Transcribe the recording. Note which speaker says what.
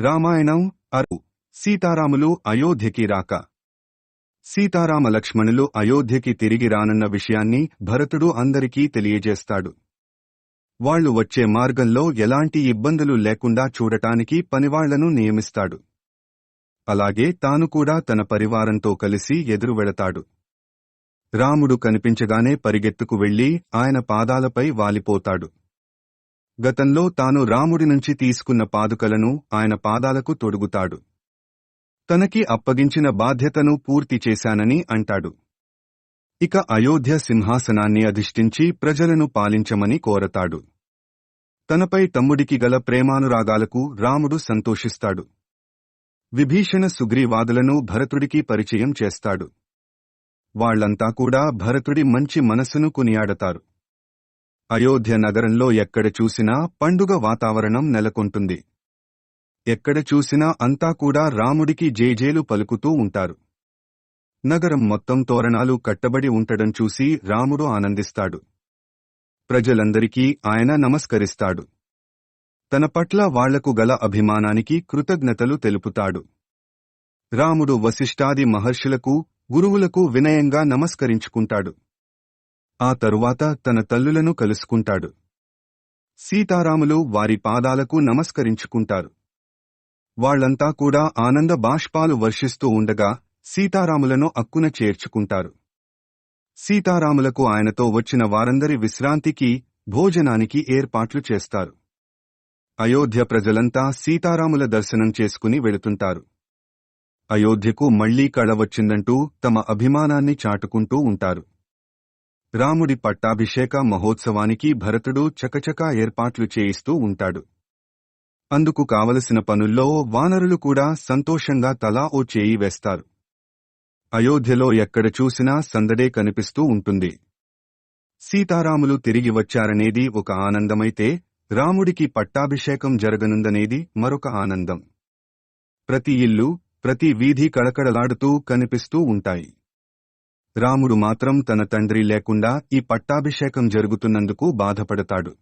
Speaker 1: రామాయణం అరు. సీతారాములు అయోధ్యకి రాక. సీతారామ లక్ష్మణులు అయోధ్యకి తిరిగి రానున్న విషయాన్ని భరతుడు అందరికీ తెలియజేస్తాడు. వాళ్ళు వచ్చే మార్గంలో ఎలాంటి ఇబ్బందులు లేకుండా చూడటానికి పనివాళ్ళను నియమిస్తాడు. అలాగే తాను కూడా తన పరివారంతో కలిసి ఎదురు వెళతాడు రాముడు కనిపించగానే పరిగెత్తుకు వెళ్ళి ఆయన పాదాలపై వాలిపోతాడు. గతంలో తాను రాముడి నుంచి తీసుకున్న పాదుకలను ఆయన పాదాలకు తొడుగుతాడు. తనకి అప్పగించిన బాధ్యతను పూర్తి చేశానని అంటాడు. ఇక అయోధ్య సింహాసనాన్ని అధిష్ఠించి ప్రజలను పాలించమని కోరతాడు. తనపై తమ్ముడికి గల ప్రేమానురాగాలకు రాముడు సంతోషిస్తాడు. విభీషణ సుగ్రీవాదులను భరతుడికి పరిచయం చేస్తాడు. వాళ్ళంతా కూడా భరతుడి మంచి మనస్సును కొనియాడతారు. అయోధ్య నగరంలో ఎక్కడ చూసినా పండుగ వాతావరణం నెలకొంటుంది. ఎక్కడ చూసినా అంతా కూడా రాముడికి జేజేలు పలుకుతూ ఉంటారు. నగరం మొత్తం తోరణాలు కట్టబడి ఉంటడం చూసి రాముడు ఆనందిస్తాడు. ప్రజలందరికీ ఆయన నమస్కరిస్తాడు. తన పట్ల వాళ్ళకు గల అభిమానానికి కృతజ్ఞతలు తెలుపుతాడు. రాముడు వశిష్ఠాది మహర్షులకు గురువులకు వినయంగా నమస్కరించుకుంటాడు. ఆ తరువాత తన తల్లులను కలుసుకుంటాడు. సీతారాములు వారి పాదాలకు నమస్కరించుకుంటారు. వాళ్ళంతా కూడా ఆనంద బాష్పాలు వర్షిస్తూ ఉండగా సీతారాములను అక్కున చేర్చుకుంటారు. సీతారాములకు ఆయనతో వచ్చిన వారందరి విశ్రాంతికి భోజనానికి ఏర్పాట్లు చేస్తారు. అయోధ్య ప్రజలంతా సీతారాముల దర్శనం చేసుకుని వెళుతుంటారు. అయోధ్యకు మళ్ళీ కళ వచ్చిందంటూ తమ అభిమానాన్ని చాటుకుంటూ ఉంటారు. రాముడి పట్టాభిషేక మహోత్సవానికి భరతుడు చకచకా ఏర్పాట్లు చేయిస్తూ ఉంటాడు. అందుకు కావలసిన పనుల్లో వానరులు కూడా సంతోషంగా తలా ఓ చేయి వేస్తారు. అయోధ్యలో ఎక్కడ చూసినా సందడే కనిపిస్తూ ఉంటుంది. సీతారాములు తిరిగి వచ్చారనేది ఒక ఆనందమైతే రాముడికి పట్టాభిషేకం జరగనుందనేది మరొక ఆనందం. ప్రతి ఇల్లు ప్రతి వీధి కళకళలాడుతూ కనిపిస్తూ ఉంటాయి. రాముడు మాత్రం తన తండ్రి లేకుండా ఈ పట్టాభిషేకం జరుగుతున్నందుకు బాధపడతాడు.